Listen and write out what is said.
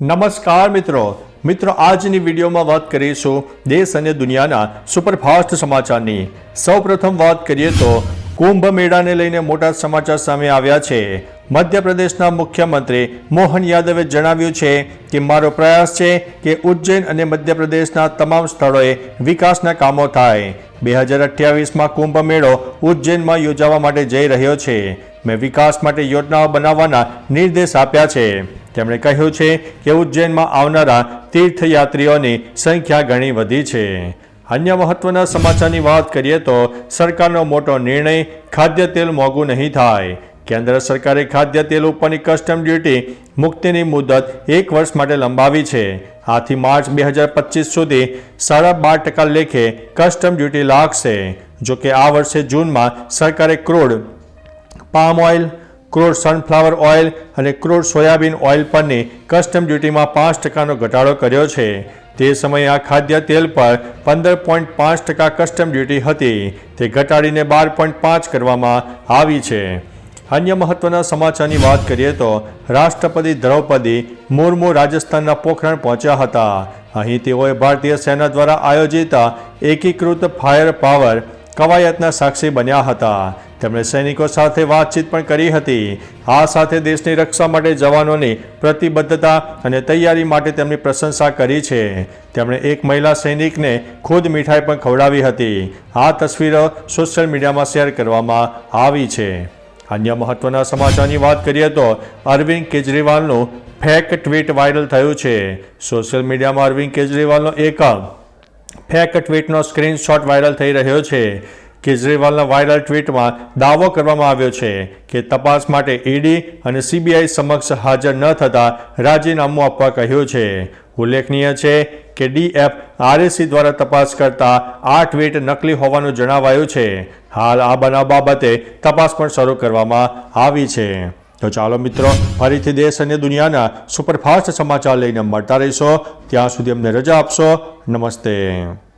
નમસ્કાર મિત્રો. મિત્રો, આજની વિડીયોમાં વાત કરીશું દેશ અને દુનિયાના સુપરફાસ્ટ સમાચારની. સૌપ્રથમ વાત કરીએ તો કુંભ મેળાને લઈને મોટા સમાચાર સામે આવ્યા છે. મધ્યપ્રદેશના મુખ્યમંત્રી મોહન યાદવે જણાવ્યું છે કે મારો પ્રયાસ છે કે ઉજ્જૈન અને મધ્યપ્રદેશના તમામ સ્થળોએ વિકાસના કામો થાય. બે હજાર અઠ્યાવીસમાં કુંભ મેળો ઉજ્જૈનમાં યોજાવા માટે જઈ રહ્યો છે. મેં વિકાસ માટે યોજનાઓ બનાવવાના નિર્દેશ આપ્યા છે. તેમણે કહ્યું છે કે ઉજ્જૈનમાં આવનારા તીર્થયાત્રીઓની સંખ્યા ઘણી વધી છે. અન્ય મહત્વના સમાચારની વાત કરીએ તો સરકારનો મોટો નિર્ણય ખાદ્ય તેલ મોંઘું નહીં થાય. કેન્દ્ર સરકારે ખાદ્ય તેલ ઉપરની કસ્ટમ ડ્યુટી મુક્તિની મુદત એક વર્ષ માટે લંબાવી છે. આથી માર્ચ બે હજાર પચીસ સુધી સાડા બાર ટકા લેખે કસ્ટમ ડ્યુટી લાગશે. જોકે આ વર્ષે જૂનમાં સરકારે crude, palm oil crude sunflower oil અને ક્રૂડ સોયાબીન ઓઇલ પરની કસ્ટમ ડ્યુટીમાં પાંચ ટકાનો ઘટાડો કર્યો છે. તે સમયે આ ખાદ્ય તેલ પર પંદર પોઈન્ટ પાંચ ટકા કસ્ટમ ડ્યુટી હતી. તે ઘટાડીને બાર પોઈન્ટ પાંચ કરવામાં આવી છે. અન્ય મહત્વના સમાચારની વાત કરીએ તો રાષ્ટ્રપતિ દ્રૌપદી મુર્મુ રાજસ્થાનના પોખરણ પહોંચ્યા હતા. અહીં તેઓએ ભારતીય સેના દ્વારા આયોજિત એકીકૃત ફાયર પાવર કવાયતના સાક્ષી બન્યા હતા. તેમણે સૈનિકો સાથે વાતચીત પણ કરી હતી. આ સાથે દેશની રક્ષા માટે જવાનોની પ્રતિબદ્ધતા અને તૈયારી માટે તેમની પ્રશંસા કરી છે. તેમણે એક મહિલા સૈનિકને ખુદ મીઠાઈ પણ ખવડાવી હતી. આ તસવીરો સોશિયલ મીડિયામાં શેર કરવામાં આવી છે. અન્ય મહત્વના સમાચારની વાત કરીએ તો અરવિંદ કેજરીવાલનું ફેક ટ્વીટ વાયરલ થયું છે. સોશિયલ મીડિયામાં અરવિંદ કેજરીવાલનો એક ફેક ટ્વીટનો સ્ક્રીનશોટ વાયરલ થઈ રહ્યો છે. કેજરીવાલના વાયરલ ટ્વીટમાં દાવો કરવામાં આવ્યો છે કે તપાસ માટે ઈડી અને સીબીઆઈ સમક્ષ હાજર ન થતા રાજીનામું આપવા કહ્યું છે. ઉલ્લેખનીય છે કે ડીએફ આરએસી દ્વારા તપાસ કરતા આ ટ્વીટ નકલી હોવાનું જણાવાયું છે. હાલ આ બનાવ બાબતે તપાસ પણ શરૂ કરવામાં આવી છે. તો ચાલો મિત્રો, ફરીથી દેશ અને દુનિયાના સુપરફાસ્ટ સમાચાર લઈને મળતા રહીશો. ત્યાં સુધી અમને રજા આપશો. નમસ્તે.